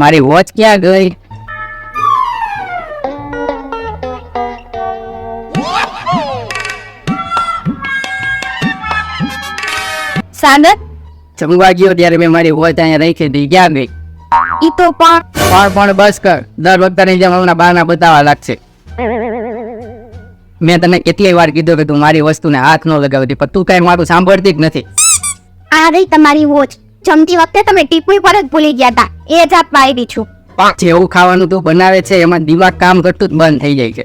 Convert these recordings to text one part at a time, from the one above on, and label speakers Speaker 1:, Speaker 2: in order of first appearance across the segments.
Speaker 1: મારી વોચ ક્યાં ગઈ?
Speaker 2: સાગર
Speaker 1: જમવા ગયો ત્યારે મેં મારી વોચ અહીંયા રાખી હતી ક્યાં ગઈ?
Speaker 2: ઈ તો પણ
Speaker 1: પણ પણ બસ કર. દર વખતે જેમ હમણાં બહાના બતાવવા લાગશે. મેં તને કેટલી વાર કીધું કે તું મારી વસ્તુને હાથ ન લગાવતી પણ તું કઈ મારું સાંભળતી જ નથી.
Speaker 2: આ રહી તમારી વોચ. જમતી વખતે તમે ટીપુઈ પર જ ભૂલી ગયા હતા એ જ આપવા આવી છું.
Speaker 1: જેવું ખાવાનું તું બનાવે છે એમાં દિમાગ કામ કરતું જ બંધ થઈ જાય છે.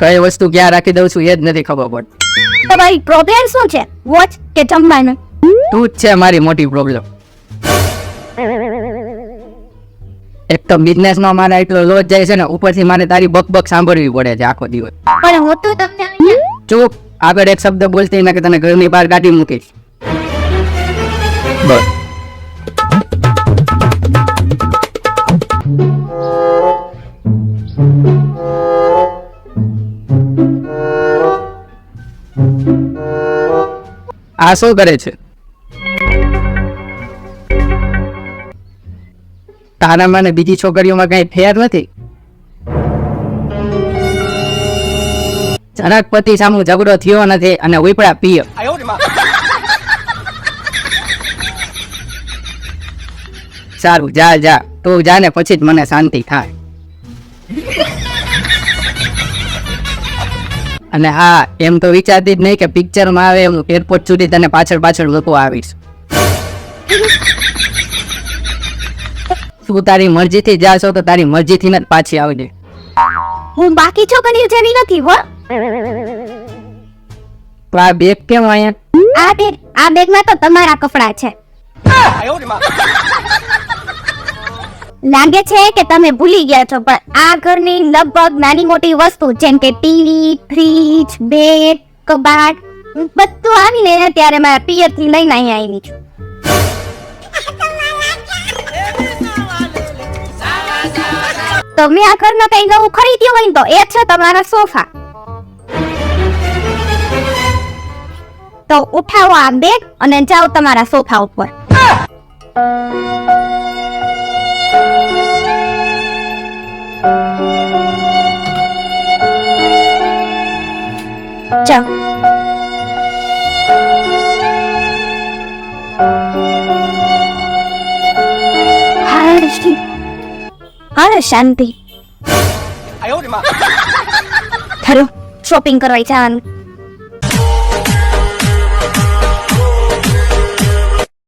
Speaker 1: કઈ વસ્તુ ક્યાં રાખી દઉં છું એ જ નથી ખબર પડતી.
Speaker 2: તમારી પ્રોબ્લેમ શું છે? વોચ કે જમવાનું?
Speaker 1: તું જ છે મારી મોટી પ્રોબ્લેમ એક તો બિઝનેસ નો મારે એટલો લોસ જાય છે ને ઉપરથી મારે તારી બકબક સાંભળવી પડે છે આખો દિવસ.
Speaker 2: પણ હું તો તમને
Speaker 1: ચૂપ. આગળ એક શબ્દ બોલતી ને કે તને ઘરની બહાર કાઢી મૂકીશ. બસ આ શું કરે છે? તારામાં ને બીજી છોકરીઓમાં કઈ ફેર નથી? જરાક પતિ સામુ ઝઘડો થયો નથી અને ઉપડા પીએ સારું જા જા. તું જા ને પછી જ મને શાંતિ થાય. અને હા એમ તો વિચારતી જ નહીં કે પિક્ચરમાં આવે એમ એરપોર્ટ સુધી તને પાછળ પાછળ લોકો આવીશ. તું તારી મરજીથી જાશો તો તારી મરજીથી જ પાછી આવજે.
Speaker 2: હું બાકી છોકરીઓ જેવી નથી હો.
Speaker 1: તો આ બેગ કેમ અહીંયા
Speaker 2: આ બેગ આ બેગમાં તો તમારા કપડા છે. લાગે છે કે તમે ભૂલી ગયા છો, પણ આ ઘરની લગભગ નાની મોટી વસ્તુ જેમ કે ટીવી, ફ્રીજ, બેડ, કબાટ, બધું આવીને ત્યારે મારા પિયરથી લઈને અહીં આવી છું. તમે આ ઘરનો કઈ નવું ખરીદ્યું હોય ને તો એ છે તમારા સોફા. તો ઉઠાવો આ બેગ અને જાઓ તમારા સોફા ઉપર. 张。हर हर शांती 哎呦我的妈！ठरव शॉपिंग करायचं आणि